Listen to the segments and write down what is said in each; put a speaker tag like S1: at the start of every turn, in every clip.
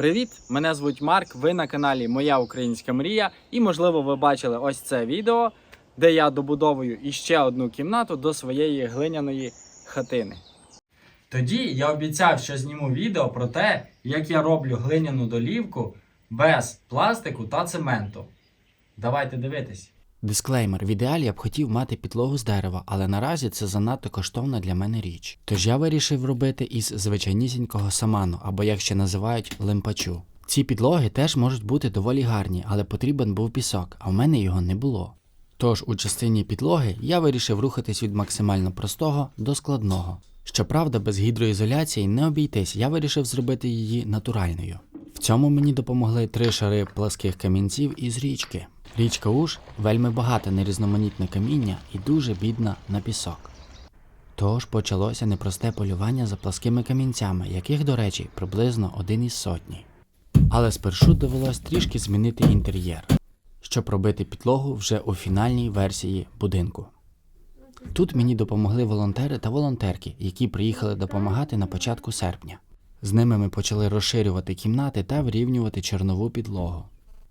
S1: Привіт! Мене звуть Марк. Ви на каналі Моя Українська Мрія. І можливо ви бачили ось це відео, де я добудовую іще одну кімнату до своєї глиняної хатини. Тоді я обіцяв, що зніму відео про те, як я роблю глиняну долівку без пластику та цементу. Давайте дивитись.
S2: Дисклеймер: в ідеалі я б хотів мати підлогу з дерева, але наразі це занадто коштовна для мене річ. Тож я вирішив робити із звичайнісінького саману, або як ще називають лимпачу. Ці підлоги теж можуть бути доволі гарні, але потрібен був пісок, а в мене його не було. Тож у частині підлоги я вирішив рухатись від максимально простого до складного. Щоправда, без гідроізоляції не обійтись, я вирішив зробити її натуральною. В цьому мені допомогли три шари пласких камінців із річки. Річка Уж вельми багата на різноманітне каміння і дуже бідна на пісок. Тож почалося непросте полювання за пласкими камінцями, яких, до речі, приблизно один із сотні. Але спершу довелось трішки змінити інтер'єр, щоб робити підлогу вже у фінальній версії будинку. Тут мені допомогли волонтери та волонтерки, які приїхали допомагати на початку серпня. З ними ми почали розширювати кімнати та вирівнювати чорнову підлогу.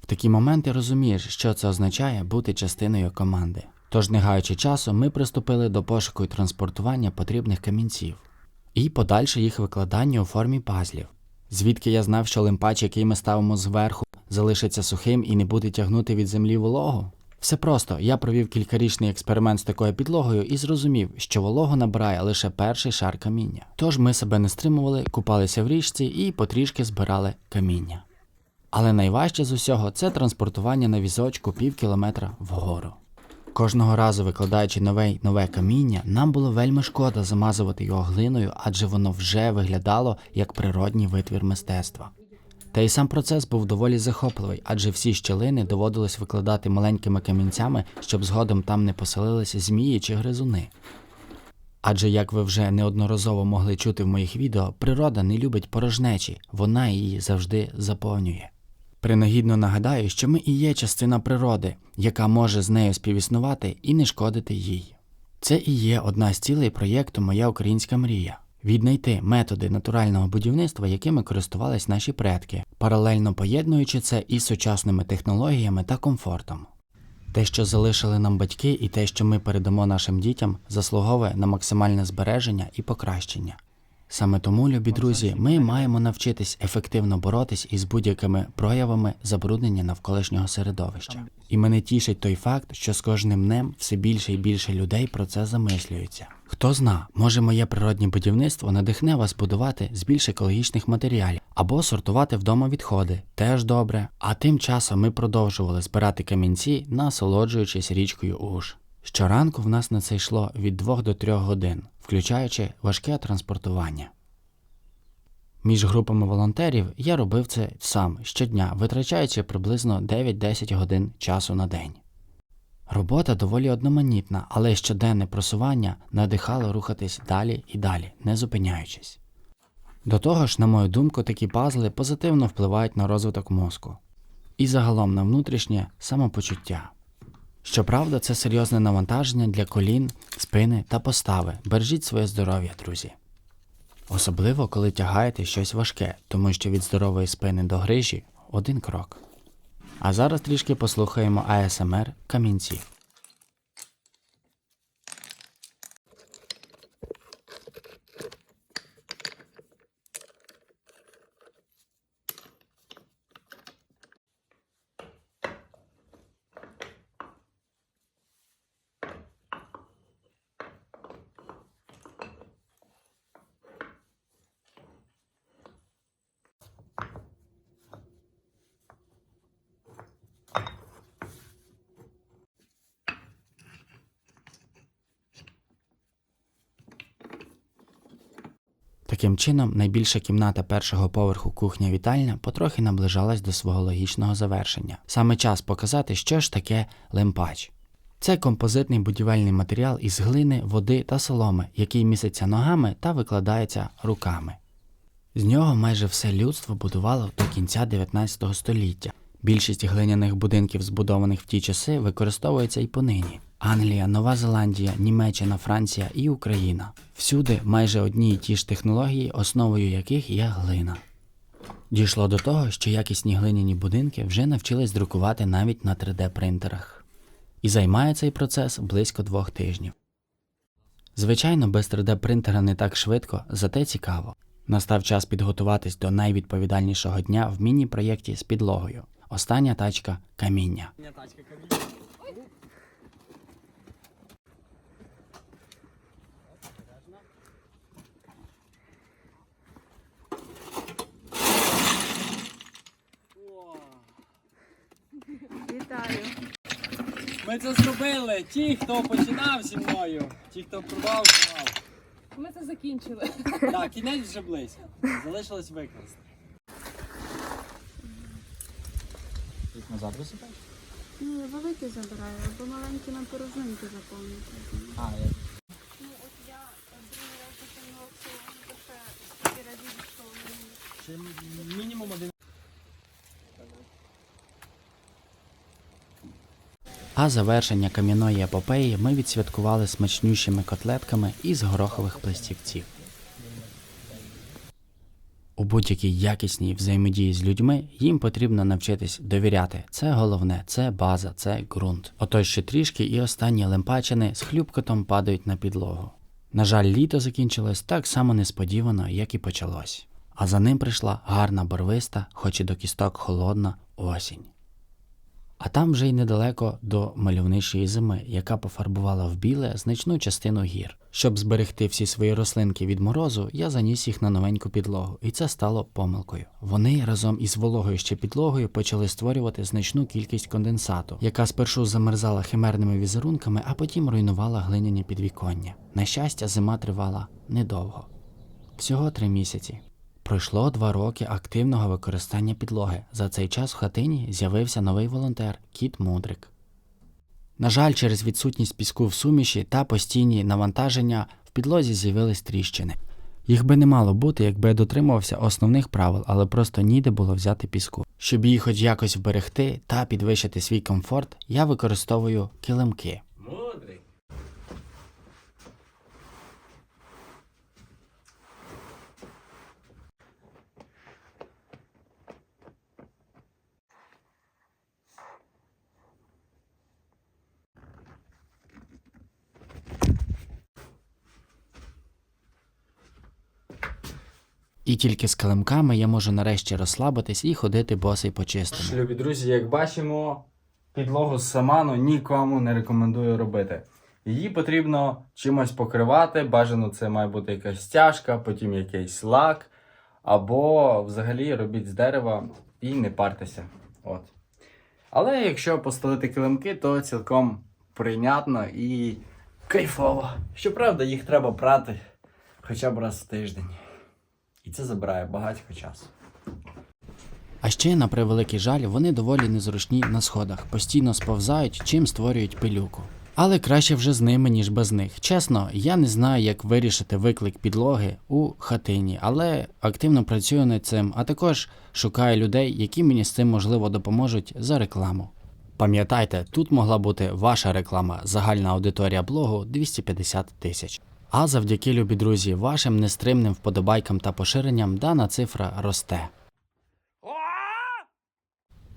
S2: Такі моменти розумієш, що це означає бути частиною команди. Тож, не гаючи часу, ми приступили до пошуку і транспортування потрібних камінців і подальше їх викладання у формі пазлів. Звідки я знав, що лимпач, який ми ставимо зверху, залишиться сухим і не буде тягнути від землі вологу? Все просто, я провів кількарічний експеримент з такою підлогою і зрозумів, що вологу набирає лише перший шар каміння. Тож ми себе не стримували, купалися в річці і потрішки збирали каміння. Але найважче з усього це транспортування на візочку пів кілометра вгору. Кожного разу викладаючи нове й нове каміння, нам було вельми шкода замазувати його глиною, адже воно вже виглядало як природній витвір мистецтва. Та й сам процес був доволі захопливий, адже всі щілини доводилось викладати маленькими камінцями, щоб згодом там не поселилися змії чи гризуни. Адже, як ви вже неодноразово могли чути в моїх відео, природа не любить порожнечі, вона її завжди заповнює. Принагідно нагадаю, що ми і є частина природи, яка може з нею співіснувати і не шкодити їй. Це і є одна з цілей проєкту Моя українська мрія віднайти методи натурального будівництва, якими користувались наші предки, паралельно поєднуючи це із сучасними технологіями та комфортом. Те, що залишили нам батьки, і те, що ми передамо нашим дітям, заслуговує на максимальне збереження і покращення. Саме тому, любі друзі, ми маємо навчитись ефективно боротись із будь-якими проявами забруднення навколишнього середовища. І мене тішить той факт, що з кожним днем все більше і більше людей про це замислюються. Хто зна, може моє природнє будівництво надихне вас будувати з більш екологічних матеріалів або сортувати вдома відходи, теж добре. А тим часом ми продовжували збирати камінці, насолоджуючись річкою Уж. Щоранку в нас на це йшло від 2 до 3 годин, включаючи важке транспортування. Між групами волонтерів я робив це сам щодня, витрачаючи приблизно 9-10 годин часу на день. Робота доволі одноманітна, але щоденне просування надихало рухатись далі і далі, не зупиняючись. До того ж, на мою думку, такі пазли позитивно впливають на розвиток мозку і загалом на внутрішнє самопочуття. Щоправда, це серйозне навантаження для колін, спини та постави. Бережіть своє здоров'я, друзі. Особливо, коли тягаєте щось важке, тому що від здорової спини до грижі один крок. А зараз трішки послухаємо АСМР камінців. Таким чином, найбільша кімната першого поверху кухня-вітальня потрохи наближалась до свого логічного завершення. Саме час показати, що ж таке лимпач. Це композитний будівельний матеріал із глини, води та соломи, який міситься ногами та викладається руками. З нього майже все людство будувало до кінця 19 століття. Більшість глиняних будинків, збудованих в ті часи, використовується і понині. Англія, Нова Зеландія, Німеччина, Франція і Україна. Всюди майже одні й ті ж технології, основою яких є глина. Дійшло до того, що якісні глиняні будинки вже навчились друкувати навіть на 3D принтерах. І займає цей процес близько двох тижнів. Звичайно, без 3D принтера не так швидко, зате цікаво. Настав час підготуватись до найвідповідальнішого дня в міні-проєкті з підлогою. Остання тачка каміння.
S3: Вітаю.
S1: Ми це зробили. Ті, хто починав зі мною, ті, хто продовжував.
S3: Ми це закінчили.
S1: Так, кінець вже близько. Залишилось викласти. Тут назад висипаєш?
S3: Ні, великі забираю, бо маленькі нам порожнинки заповнити.
S1: А, я...
S3: Ну, от я другий раз всього лише три разів, що
S1: Ще мінімум один.
S2: А завершення кам'яної епопеї ми відсвяткували смачнющими котлетками із горохових пластівців. У будь-якій якісній взаємодії з людьми їм потрібно навчитись довіряти. Це головне, це база, це ґрунт. Ото ще трішки і останні лемпачини з хлюбкотом падають на підлогу. На жаль, літо закінчилось так само несподівано, як і почалось. А за ним прийшла гарна барвиста, хоч і до кісток холодна осінь. А там вже й недалеко до мальовничої зими, яка пофарбувала в біле значну частину гір. Щоб зберегти всі свої рослинки від морозу, я заніс їх на новеньку підлогу, і це стало помилкою. Вони разом із вологою ще підлогою почали створювати значну кількість конденсату, яка спершу замерзала химерними візерунками, а потім руйнувала глиняні підвіконня. На щастя, зима тривала недовго. Всього три місяці. Пройшло два роки активного використання підлоги. За цей час в хатині з'явився новий волонтер Кіт Мудрик. На жаль, через відсутність піску в суміші та постійні навантаження в підлозі з'явились тріщини. Їх би не мало бути, якби я дотримувався основних правил, але просто ніде було взяти піску. Щоб її хоч якось вберегти та підвищити свій комфорт, я використовую килимки. І тільки з килимками я можу нарешті розслабитись і ходити босий по чистому.
S1: Любі друзі, як бачимо, підлогу з саману нікому не рекомендую робити. Її потрібно чимось покривати. Бажано це має бути якась стяжка, потім якийсь лак. Або взагалі робіть з дерева і не партеся. От. Але якщо постелити килимки, то цілком прийнятно і кайфово. Щоправда, їх треба прати хоча б раз в тиждень. І це забирає багатько часу.
S2: А ще, на превеликий жаль, вони доволі незручні на сходах, постійно сповзають, чим створюють пилюку. Але краще вже з ними, ніж без них. Чесно, я не знаю, як вирішити виклик підлоги у хатині, але активно працюю над цим, а також шукаю людей, які мені з цим можливо допоможуть за рекламу. Пам'ятайте, тут могла бути ваша реклама, загальна аудиторія блогу 250 тисяч. А завдяки любі друзі, вашим нестримним вподобайкам та поширенням дана цифра росте.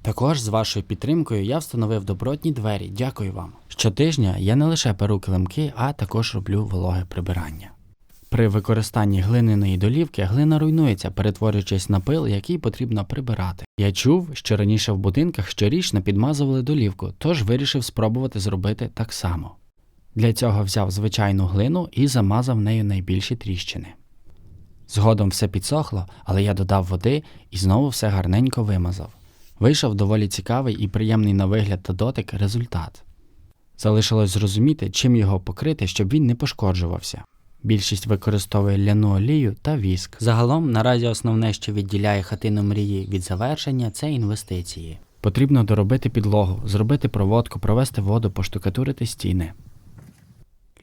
S2: Також з вашою підтримкою я встановив добротні двері. Дякую вам. Щотижня я не лише перу килимки, а також роблю вологе прибирання. При використанні глиняної долівки глина руйнується, перетворюючись на пил, який потрібно прибирати. Я чув, що раніше в будинках щорічно підмазували долівку, тож вирішив спробувати зробити так само. Для цього взяв звичайну глину і замазав нею найбільші тріщини. Згодом все підсохло, але я додав води і знову все гарненько вимазав. Вийшов доволі цікавий і приємний на вигляд та дотик результат. Залишилось зрозуміти, чим його покрити, щоб він не пошкоджувався. Більшість використовує ляну олію та віск. Загалом, наразі основне, що відділяє хатину мрії від завершення, це інвестиції. Потрібно доробити підлогу, зробити проводку, провести воду, поштукатурити стіни.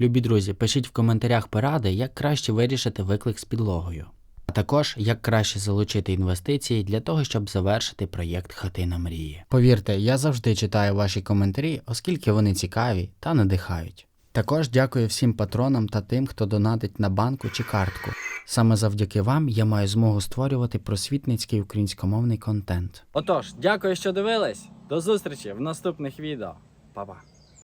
S2: Любі друзі, пишіть в коментарях поради, як краще вирішити виклик з підлогою. А також як краще залучити інвестиції для того, щоб завершити проєкт Хатина мрії. Повірте, я завжди читаю ваші коментарі, оскільки вони цікаві та надихають. Також дякую всім патронам та тим, хто донатить на банку чи картку. Саме завдяки вам я маю змогу створювати просвітницький українськомовний контент.
S1: Отож, дякую, що дивились. До зустрічі в наступних відео. Па-па.